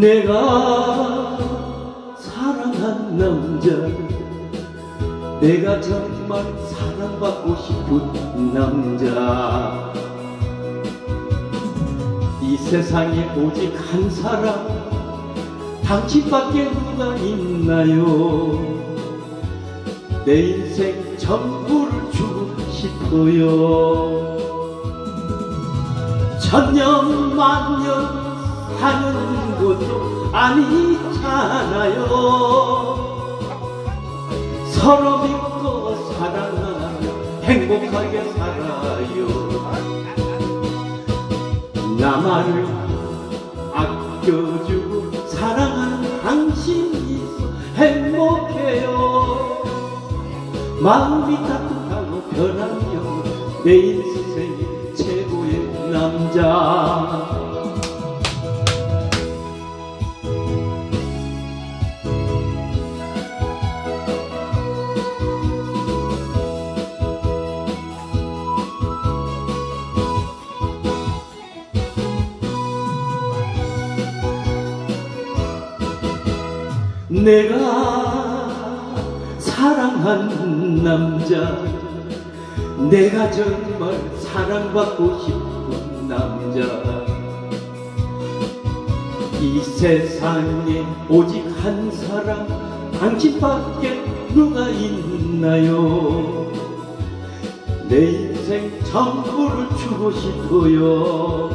내가 사랑한 남자 내가 정말 사랑받고 싶은 남자. 이 세상에 오직 한 사람 당신밖에 누가 있나요? 내 인생 전부를 주고 싶어요. 천년 만년 사는 것도 아니잖아요. 서로 믿고 사랑하며 행복하게 살아요. 나만을 아껴주고 사랑하는 당신이 행복해요. 마음이 따뜻하고 변한 영혼 내 인생의 최고의 남자 내가 사랑한 남자 내가 정말 사랑받고 싶은 남자. 이 세상에 오직 한 사람 당신밖에 누가 있나요? 내 인생 전부를 주고 싶어요.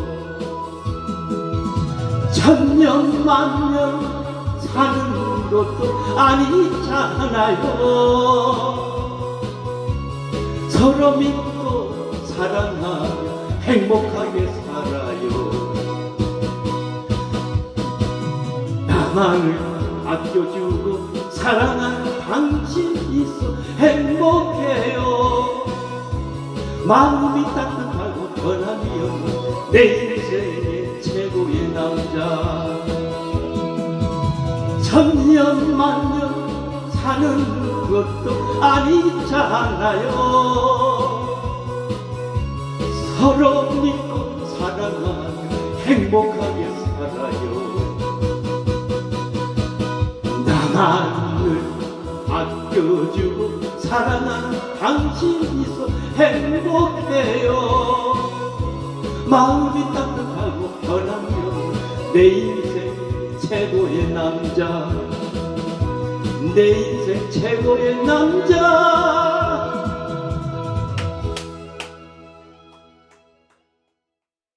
천년 만년 사는 것도 아니잖아요. 서로 믿고 사랑하며 행복하게 살아요. 나만을 아껴주고 사랑하는 당신 있어 행복해요. 마음이 따뜻하고 변함이 내 인생의 최고의 남자 천년 만년 사는 것도 아니잖아요. 서로 믿고 사랑하며 행복하게 살아요. 나만을 아껴주고 사랑하는 당신 있어 행복해요. 마음이 따뜻하고 변하며 내 인생 최고의 남자. 내 인생 최고의 남자